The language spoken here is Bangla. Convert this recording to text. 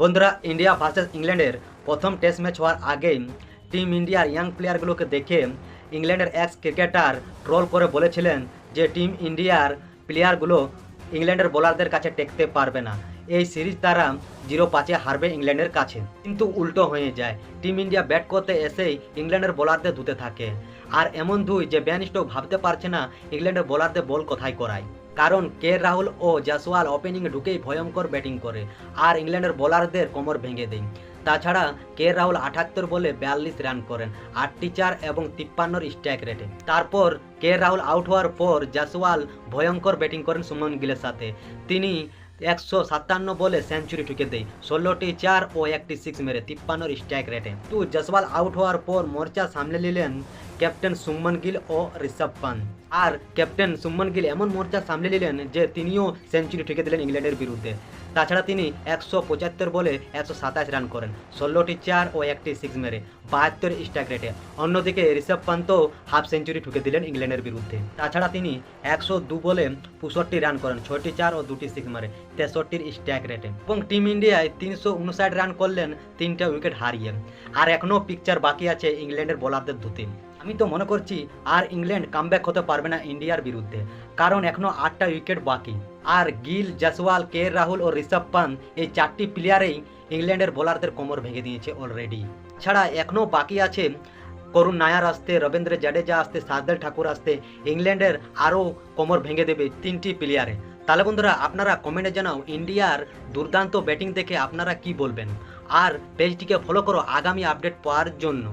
বন্ধুরা, ইন্ডিয়া ভার্সেস ইংল্যান্ডের প্রথম টেস্ট ম্যাচ হওয়ার আগেই টিম ইন্ডিয়ার ইয়াং প্লেয়ারগুলোকে দেখে ইংল্যান্ডের এক্স ক্রিকেটার ট্রোল করে বলেছিলেন যে টিম ইন্ডিয়ার প্লেয়ারগুলো ইংল্যান্ডের বোলারদের কাছে টেকতে পারবে না। এই সিরিজ তারা জিরো পাঁচে হারবে ইংল্যান্ডের কাছে। কিন্তু উল্টো হয়ে যায়। টিম ইন্ডিয়া ব্যাট করতে এসেই ইংল্যান্ডের বোলারদের ধুতে থাকে। আর এমন ধুই যে ব্যান ভাবতে পারছে না ইংল্যান্ডের বোলারদের বল কোথায় করায় কারণ কে রাহুল ও জাসওয়াল ওপেনিংয়ে ঢুকেই ভয়ঙ্কর ব্যাটিং করে, আর ইংল্যান্ডের বোলারদের কোমর ভেঙে দেয়। তাছাড়া কে রাহুল আটাত্তর বলে বিয়াল্লিশ রান করেন, আটটি চার এবং তিপ্পান্নর স্ট্রাইক রেটে তারপর কে রাহুল আউট হওয়ার পর জাসওয়াল ভয়ঙ্কর ব্যাটিং করেন সুমন গিলের সাথে। তিনি একশো সাতান্ন বলে সেঞ্চুরি ঠুকে দেয়। ষোলোটি চার ও একটি সিক্স মেরে তিপ্পান্নর স্ট্রাইক রেটে তু জসওয়াল আউট হওয়ার পর মোর্চা সামলে নিলেন ক্যাপ্টেন সুমন গিল ও ঋষভ পান আর ক্যাপ্টেন সুমন গিল এমন মোর্চা সামলে নিলেন যে তিনিও সেঞ্চুরি ঠুকে দিলেন ইংল্যান্ডের বিরুদ্ধে। তাছাড়া তিনি একশো পঁচাত্তর বলে একশো সাতাশ রান করেন, ষোলোটি চার ও একটি সিক্স মেরে, বাহাত্তর স্ট্রাইক রেটে। অন্যদিকে ঋষভ পান্তও হাফ সেঞ্চুরি ঠুকে দিলেন ইংল্যান্ডের বিরুদ্ধে। তাছাড়া তিনি একশো দু বলে পঁয়ষট্টি রান করেন, ছয়টি চার ও দুটি সিক্স মারে, তেষট্টির স্ট্রাইক রেটে। এবং টিম ইন্ডিয়ায় তিনশো উনষাট রান করলেন, তিনটা উইকেট হারিয়ে। আর এখনও পিকচার বাকি আছে ইংল্যান্ডের বোলারদের ধুতে আমি তো মনে করছি আর ইংল্যান্ড কামব্যাক হতে পারবে না ইন্ডিয়ার বিরুদ্ধে। কারণ এখনও আটটা উইকেট বাকি। আর গিল জাসওয়াল কে, রাহুল ও ঋষভ পান্ত এই চারটি প্লেয়ারেই ইংল্যান্ডের বোলারদের কোমর ভেঙে দিয়েছে অলরেডি ছাড়া এখনও বাকি আছে করুণ নায়ার আসতে, রবীন্দ্র জাডেজা আসতে শার্দেল ঠাকুর আসতে, ইংল্যান্ডের আরও কোমর ভেঙে দেবে তিনটি প্লেয়ারে তাহলে বন্ধুরা, আপনারা কমেন্টে জানাও ইন্ডিয়ার দুর্দান্ত ব্যাটিং দেখে আপনারা কি বলবেন? আর পেজটিকে ফলো করো আগামী আপডেট পাওয়ার জন্য।